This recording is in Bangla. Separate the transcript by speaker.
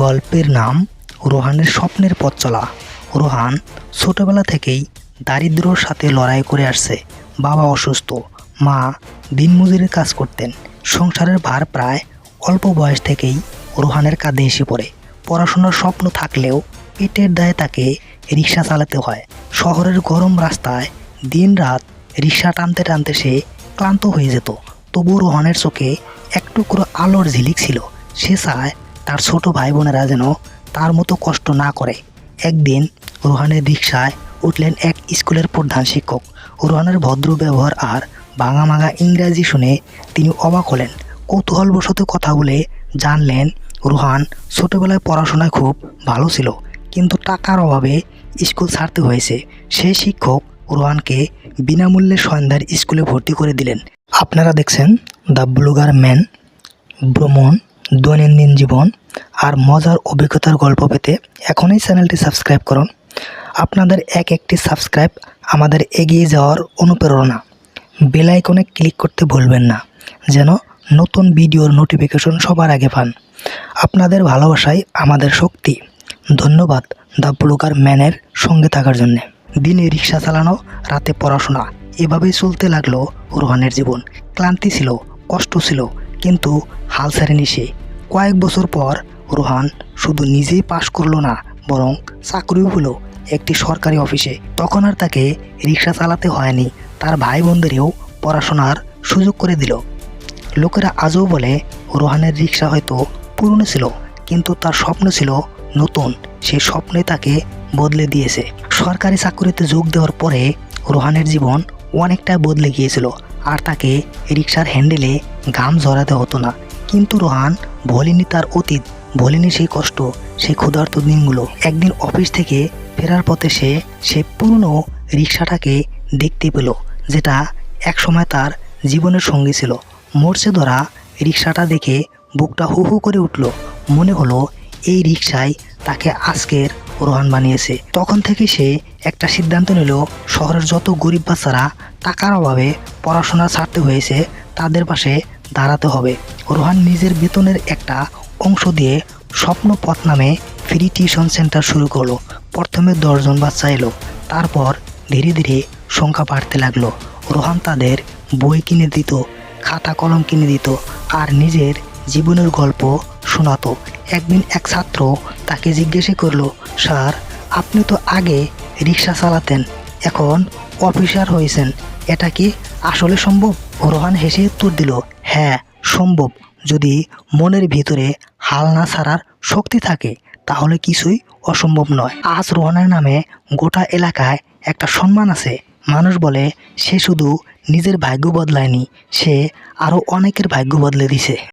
Speaker 1: গল্পের নাম রোহানের স্বপ্নের পথ চলা। রোহান ছোটবেলা থেকেই দারিদ্র্যর সাথে লড়াই করে আসছে। বাবা অসুস্থ, মা দিনমজুরের কাজ করতেন। সংসারের ভার প্রায় অল্প বয়স থেকেই রোহানের কাঁধে এসে পড়ে। পড়াশোনার স্বপ্ন থাকলেও পেটের দায়ে তাকে রিক্সা চালাতে হয়। শহরের গরম রাস্তায় দিনরাত রিক্সা টানতে টানতে সে ক্লান্ত হয়ে যেত। তবু রোহানের চোখে এক টুকরো আলোর ঝিলিক ছিল। সে চায় তার ছোট ভাই বোনেরা যেন তার মতো কষ্ট না করে। একদিন রোহানের রিক্সায় উঠলেন এক স্কুলের প্রধান শিক্ষক। রোহানের ভদ্র ব্যবহার আর ভাঙা ভাঙা ইংরাজি শুনে তিনি অবাক হলেন। কৌতূহলবশত কথা বলে জানলেন, রোহান ছোটবেলায় পড়াশোনায় খুব ভালো ছিল, কিন্তু টাকার অভাবে স্কুল ছাড়তে হয়েছে। সেই শিক্ষক রোহানকে বিনামূল্যে সন্ধ্যার স্কুলে ভর্তি করে দিলেন। আপনারা দেখছেন দ্য ব্লুগার ম্যান ভ্রমণ দৈনন্দিন জীবন আর মজার অভিজ্ঞতার গল্প পেতে এখনই চ্যানেলটি সাবস্ক্রাইব করুন। আপনাদের এক একটি সাবস্ক্রাইব আমাদের এগিয়ে যাওয়ার অনুপ্রেরণা। বেল আইকনে ক্লিক করতে ভুলবেন না, যেন নতুন ভিডিওর নোটিফিকেশন সবার আগে পান। আপনাদের ভালোবাসাই আমাদের শক্তি। ধন্যবাদ দ্য ব্লুকার ম্যানের সঙ্গে থাকার জন্যে। দিনে রিক্সা চালানো, রাতে পড়াশোনা, এভাবেই চলতে লাগল রোহানের জীবন। ক্লান্তি ছিল, কষ্ট ছিল কিন্তু হাল ছাড়েনি সে। কয়েক বছর পর রোহান শুধু নিজেই পাশ করল না, বরং চাকরিও হলো একটি সরকারি অফিসে। তখন আর তাকে রিক্সা চালাতে হয়নি, তার ভাই বোনদেরও পড়াশোনার সুযোগ করে দিল। লোকেরা আজও বলে, রোহানের রিক্সা হয়তো পুরনো ছিল, কিন্তু তার স্বপ্ন ছিল নতুন। সে স্বপ্নে তাকে বদলে দিয়েছে। সরকারি চাকরিতে যোগ দেওয়ার পরে রোহানের জীবন অনেকটা বদলে গিয়েছিল। আর তাকে রিক্সার হ্যান্ডেলে ঘাম ঝরাতে হতো না। কিন্তু রোহান ভোলেনি তার অতীত, ভোলেনি সেই কষ্ট, সেই ক্ষুধার্ত দিনগুলো। একদিন অফিস থেকে ফেরার পথে সে সে পুরনো রিক্সাটাকে দেখতে পেল, যেটা একসময় তার জীবনের সঙ্গী ছিল। মরচে ধরা রিক্সাটা দেখে বুকটা হু হু করে উঠল। মনে হলো এই রিক্সায় তাকে আজকের রোহান বানিয়েছে। তখন থেকে সে একটা সিদ্ধান্ত নিল, শহরের যত গরিব বাচ্চারা টাকার অভাবে পড়াশোনা ছাড়তে হয়েছে, তাদের পাশে দাঁড়াতে হবে। রোহান নিজের বেতনের একটা অংশ দিয়ে স্বপ্ন পথ নামে ফ্রি টিউশন সেন্টার শুরু করল। প্রথমে দশজন বাচ্চা এলো, তারপর ধীরে ধীরে সংখ্যা বাড়তে লাগল। রোহান তাদের বই কিনে দিত, খাতা কলম কিনে দিত আর নিজের জীবনের গল্প শোনাতো। একদিন এক ছাত্র তাকে জিজ্ঞেস করল, স্যার, আপনি তো আগে রিক্সা চালাতেন, এখন অফিসার হয়েছেন। এটা কি আসলে সম্ভব? রোহান হেসে উত্তর দিল হ্যাঁ সম্ভব। যদি মনের ভিতরে হাল না ছাড়ার শক্তি থাকে, তাহলে কিছুই অসম্ভব নয়। আজ রোহানের নামে গোটা এলাকায় একটা সম্মান আছে। মানুষ বলে, সে শুধু নিজের ভাগ্য বদলায়নি, সে আরও অনেকের ভাগ্য বদলে দিছে।